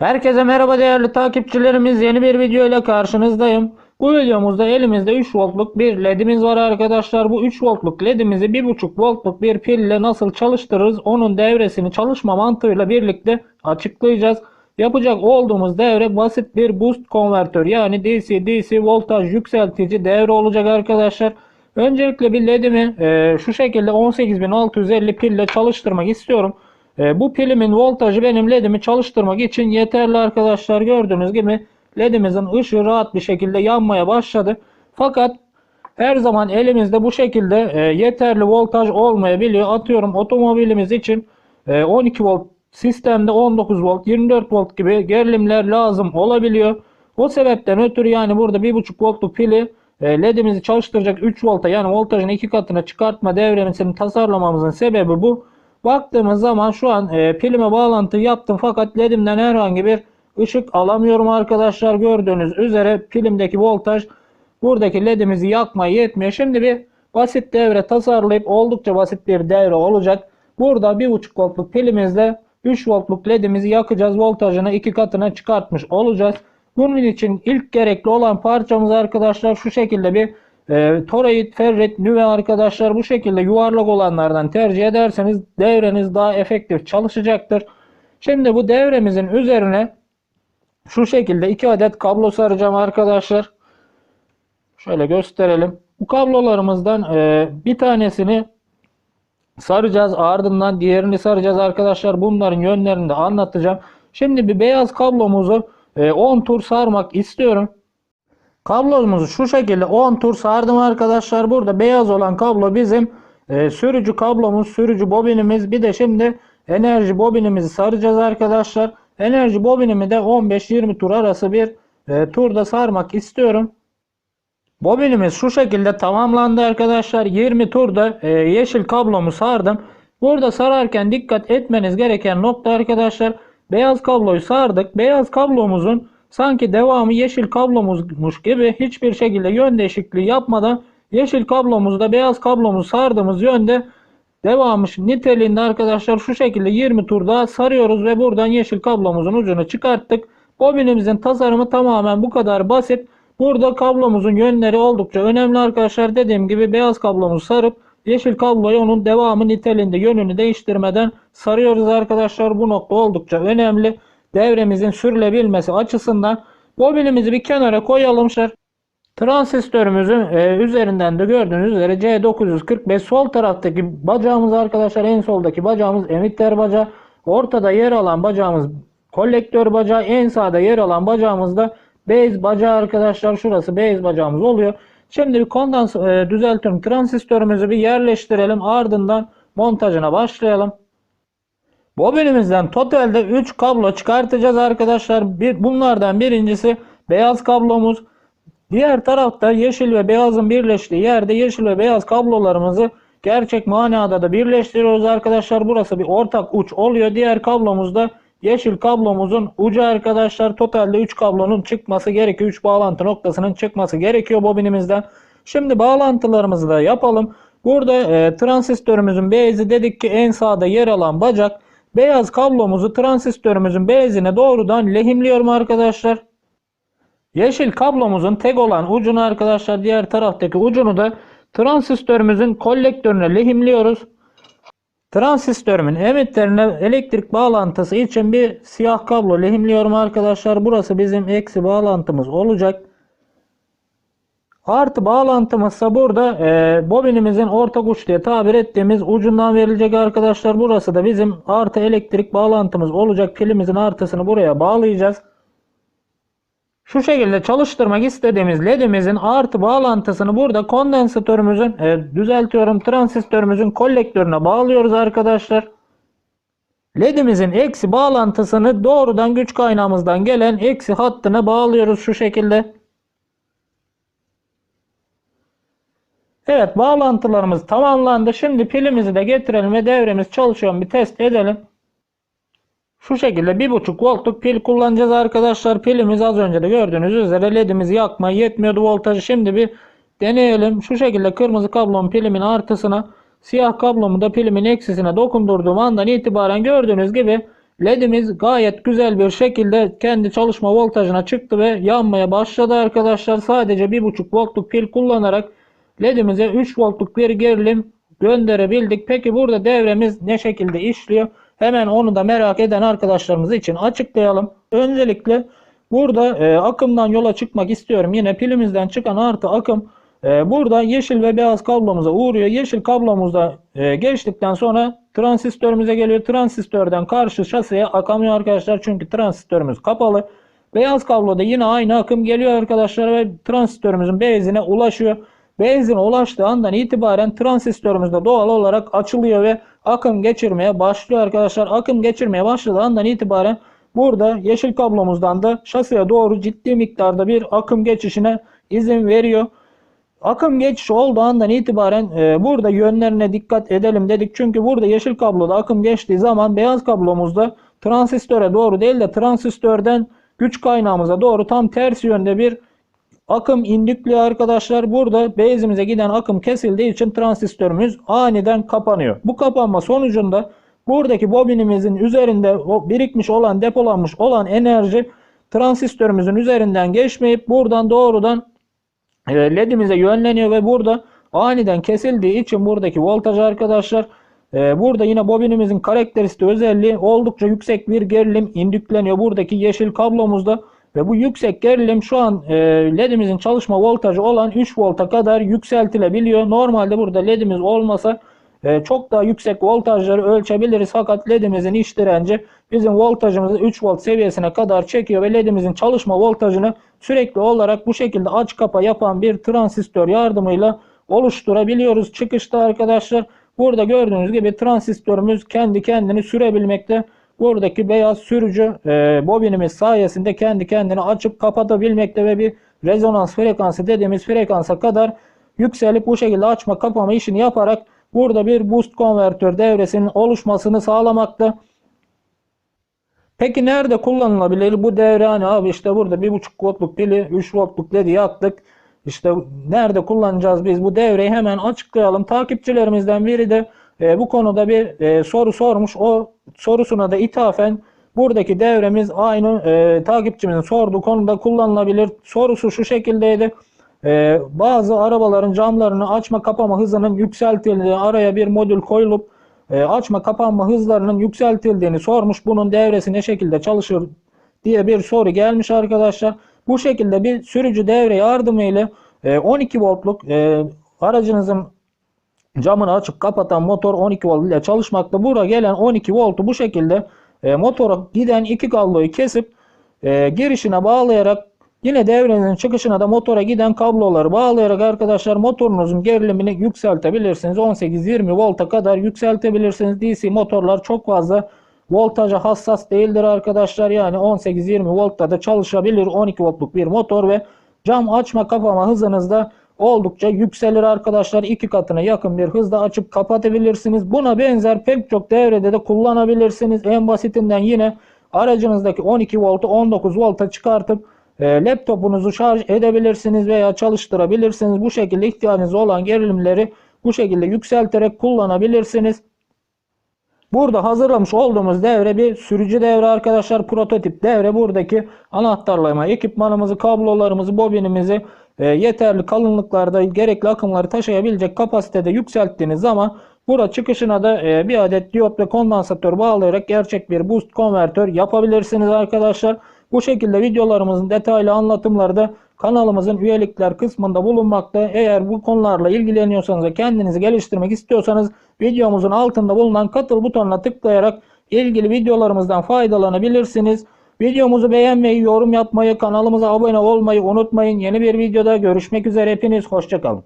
Herkese merhaba değerli takipçilerimiz. Yeni bir video ile karşınızdayım. Bu videomuzda elimizde 3 voltluk bir ledimiz var arkadaşlar. Bu 3 voltluk ledimizi 1.5 voltluk bir pil ile nasıl çalıştırırız? Onun devresini çalışma mantığıyla birlikte açıklayacağız. Yapacak olduğumuz devre basit bir boost konvertör yani DC DC voltaj yükseltici devre olacak arkadaşlar. Öncelikle bir ledimi e, şu şekilde 18650 pille çalıştırmak istiyorum. E, bu pilimin voltajı benim ledimi çalıştırmak için yeterli arkadaşlar. Gördüğünüz gibi ledimizin ışığı rahat bir şekilde yanmaya başladı. Fakat her zaman elimizde bu şekilde e, yeterli voltaj olmayabiliyor. Atıyorum otomobilimiz için e, 12 volt sistemde 19 volt 24 volt gibi gerilimler lazım olabiliyor. O sebepten ötürü yani burada 1.5 voltluk pili e, ledimizi çalıştıracak 3 volta yani voltajın iki katına çıkartma devremesini tasarlamamızın sebebi bu. Baktığımız zaman şu an e, pilime bağlantı yaptım fakat ledimden herhangi bir ışık alamıyorum arkadaşlar. Gördüğünüz üzere pilimdeki voltaj buradaki ledimizi yakmaya yetmiyor. Şimdi bir basit devre tasarlayıp oldukça basit bir devre olacak. Burada 1.5 voltluk pilimizle 3 voltluk ledimizi yakacağız. Voltajını iki katına çıkartmış olacağız. Bunun için ilk gerekli olan parçamız arkadaşlar şu şekilde bir e, toroid, ferrit, nüve arkadaşlar bu şekilde yuvarlak olanlardan tercih ederseniz devreniz daha efektif çalışacaktır. Şimdi bu devremizin üzerine şu şekilde iki adet kablo saracağım arkadaşlar. Şöyle gösterelim. Bu kablolarımızdan e, bir tanesini saracağız. Ardından diğerini saracağız arkadaşlar. Bunların yönlerini de anlatacağım. Şimdi bir beyaz kablomuzu e, 10 tur sarmak istiyorum. Kablomuzu şu şekilde 10 tur sardım arkadaşlar. Burada beyaz olan kablo bizim e, sürücü kablomuz, sürücü bobinimiz. Bir de şimdi enerji bobinimizi saracağız arkadaşlar. Enerji bobinimi de 15-20 tur arası bir e, turda sarmak istiyorum. Bobinimiz şu şekilde tamamlandı arkadaşlar. 20 turda e, yeşil kablomu sardım. Burada sararken dikkat etmeniz gereken nokta arkadaşlar. Beyaz kabloyu sardık. Beyaz kablomuzun sanki devamı yeşil kablomuzmuş gibi hiçbir şekilde yön değişikliği yapmadan yeşil kablomuzda beyaz kablomuzu sardığımız yönde devamı niteliğinde arkadaşlar şu şekilde 20 turda sarıyoruz ve buradan yeşil kablomuzun ucunu çıkarttık. Bobinimizin tasarımı tamamen bu kadar basit. Burada kablomuzun yönleri oldukça önemli arkadaşlar. Dediğim gibi beyaz kablomuzu sarıp yeşil kabloyu onun devamı niteliğinde yönünü değiştirmeden sarıyoruz arkadaşlar. Bu nokta oldukça önemli. Devremizin sürülebilmesi açısından bobinimizi bir kenara koyalım. Transistörümüzün e, üzerinden de gördüğünüz üzere C945 sol taraftaki bacağımız arkadaşlar en soldaki bacağımız emitter bacağı. Ortada yer alan bacağımız kolektör bacağı. En sağda yer alan bacağımız da base bacağı arkadaşlar. Şurası base bacağımız oluyor. Şimdi bir kondans e, düzeltiyorum. Transistörümüzü bir yerleştirelim. Ardından montajına başlayalım. Bobinimizden totalde 3 kablo çıkartacağız arkadaşlar. Bir, bunlardan birincisi beyaz kablomuz. Diğer tarafta yeşil ve beyazın birleştiği yerde yeşil ve beyaz kablolarımızı gerçek manada da birleştiriyoruz arkadaşlar. Burası bir ortak uç oluyor. Diğer kablomuzda yeşil kablomuzun ucu arkadaşlar. Totalde 3 kablonun çıkması gerekiyor. 3 bağlantı noktasının çıkması gerekiyor bobinimizden. Şimdi bağlantılarımızı da yapalım. Burada e, transistörümüzün base'i dedik ki en sağda yer alan bacak. Beyaz kablomuzu transistörümüzün base'ine doğrudan lehimliyorum arkadaşlar. Yeşil kablomuzun tek olan ucunu arkadaşlar diğer taraftaki ucunu da transistörümüzün kolektörüne lehimliyoruz. Transistörümün emitterine elektrik bağlantısı için bir siyah kablo lehimliyorum arkadaşlar. Burası bizim eksi bağlantımız olacak. Artı bağlantımızsa burada e, bobinimizin ortak uç diye tabir ettiğimiz ucundan verilecek arkadaşlar. Burası da bizim artı elektrik bağlantımız olacak. Pilimizin artısını buraya bağlayacağız. Şu şekilde çalıştırmak istediğimiz ledimizin artı bağlantısını burada kondansatörümüzün e, düzeltiyorum transistörümüzün kolektörüne bağlıyoruz arkadaşlar. Ledimizin eksi bağlantısını doğrudan güç kaynağımızdan gelen eksi hattına bağlıyoruz şu şekilde. Evet bağlantılarımız tamamlandı. Şimdi pilimizi de getirelim ve devremiz çalışıyor mu bir test edelim. Şu şekilde 1.5 voltluk pil kullanacağız arkadaşlar. Pilimiz az önce de gördüğünüz üzere ledimizi yakmaya yetmiyordu voltajı. Şimdi bir deneyelim. Şu şekilde kırmızı kablom pilimin artısına, siyah kablomu da pilimin eksisine dokundurduğum andan itibaren gördüğünüz gibi LED'imiz gayet güzel bir şekilde kendi çalışma voltajına çıktı ve yanmaya başladı arkadaşlar. Sadece 1.5 voltluk pil kullanarak LED'imize 3 voltluk bir gerilim gönderebildik. Peki burada devremiz ne şekilde işliyor? Hemen onu da merak eden arkadaşlarımız için açıklayalım. Öncelikle burada e, akımdan yola çıkmak istiyorum. Yine pilimizden çıkan artı akım e, burada yeşil ve beyaz kablomuza uğruyor. Yeşil kablomuzda e, geçtikten sonra transistörümüze geliyor. Transistörden karşı şaseye akamıyor arkadaşlar. Çünkü transistörümüz kapalı. Beyaz kabloda yine aynı akım geliyor arkadaşlar ve transistörümüzün beyazine ulaşıyor. Benzine ulaştığı andan itibaren transistörümüz de doğal olarak açılıyor ve akım geçirmeye başlıyor arkadaşlar. Akım geçirmeye başladığı andan itibaren burada yeşil kablomuzdan da şasiye doğru ciddi miktarda bir akım geçişine izin veriyor. Akım geçiş olduğu andan itibaren e, burada yönlerine dikkat edelim dedik. Çünkü burada yeşil kabloda akım geçtiği zaman beyaz kablomuzda transistöre doğru değil de transistörden güç kaynağımıza doğru tam tersi yönde bir akım indükliyor arkadaşlar. Burada base'imize giden akım kesildiği için transistörümüz aniden kapanıyor. Bu kapanma sonucunda buradaki bobinimizin üzerinde birikmiş olan depolanmış olan enerji transistörümüzün üzerinden geçmeyip buradan doğrudan e, ledimize yönleniyor ve burada aniden kesildiği için buradaki voltaj arkadaşlar e, burada yine bobinimizin karakteristik özelliği oldukça yüksek bir gerilim indükleniyor. Buradaki yeşil kablomuzda ve bu yüksek gerilim şu an e, ledimizin çalışma voltajı olan 3 volta kadar yükseltilebiliyor. Normalde burada ledimiz olmasa e, çok daha yüksek voltajları ölçebiliriz. Fakat ledimizin iş direnci bizim voltajımızı 3 volt seviyesine kadar çekiyor ve ledimizin çalışma voltajını sürekli olarak bu şekilde aç kapa yapan bir transistör yardımıyla oluşturabiliyoruz. Çıkışta arkadaşlar burada gördüğünüz gibi transistörümüz kendi kendini sürebilmekte. Buradaki beyaz sürücü e, bobinimiz sayesinde kendi kendini açıp kapatabilmekte ve bir rezonans frekansı dediğimiz frekansa kadar yükselip bu şekilde açma kapama işini yaparak burada bir boost konvertör devresinin oluşmasını sağlamakta. Peki nerede kullanılabilir bu devre? Hani abi işte burada 1.5 voltluk pili 3 voltluk ledi yaktık. İşte nerede kullanacağız biz bu devreyi hemen açıklayalım. Takipçilerimizden biri de e, bu konuda bir e, soru sormuş. O sorusuna da ithafen buradaki devremiz aynı e, takipçimizin sorduğu konuda kullanılabilir. Sorusu şu şekildeydi. E, bazı arabaların camlarını açma kapama hızının yükseltildiği araya bir modül koyulup açma kapanma hızlarının yükseltildiğini sormuş. Bunun devresi ne şekilde çalışır diye bir soru gelmiş arkadaşlar. Bu şekilde bir sürücü devre yardımıyla e, 12 voltluk aracınızın camını açıp kapatan motor 12 volt ile çalışmakta. Buraya gelen 12 voltu bu şekilde e, motora giden iki kabloyu kesip e, girişine bağlayarak yine devrenin çıkışına da motora giden kabloları bağlayarak arkadaşlar motorunuzun gerilimini yükseltebilirsiniz. 18-20 volta kadar yükseltebilirsiniz. DC motorlar çok fazla voltaja hassas değildir arkadaşlar. Yani 18-20 voltta da çalışabilir 12 voltluk bir motor ve cam açma kapama hızınızda oldukça yükselir arkadaşlar. iki katına yakın bir hızda açıp kapatabilirsiniz. Buna benzer pek çok devrede de kullanabilirsiniz. En basitinden yine aracınızdaki 12 voltu 19 volta çıkartıp e, laptopunuzu şarj edebilirsiniz veya çalıştırabilirsiniz. Bu şekilde ihtiyacınız olan gerilimleri bu şekilde yükselterek kullanabilirsiniz. Burada hazırlamış olduğumuz devre bir sürücü devre arkadaşlar. Prototip devre buradaki anahtarlama ekipmanımızı, kablolarımızı, bobinimizi e, yeterli kalınlıklarda gerekli akımları taşıyabilecek kapasitede yükselttiğiniz zaman burada çıkışına da e, bir adet diyot ve kondansatör bağlayarak gerçek bir boost konvertör yapabilirsiniz arkadaşlar. Bu şekilde videolarımızın detaylı anlatımları da kanalımızın üyelikler kısmında bulunmakta. Eğer bu konularla ilgileniyorsanız ve kendinizi geliştirmek istiyorsanız videomuzun altında bulunan katıl butonuna tıklayarak ilgili videolarımızdan faydalanabilirsiniz. Videomuzu beğenmeyi, yorum yapmayı, kanalımıza abone olmayı unutmayın. Yeni bir videoda görüşmek üzere. Hepiniz hoşçakalın.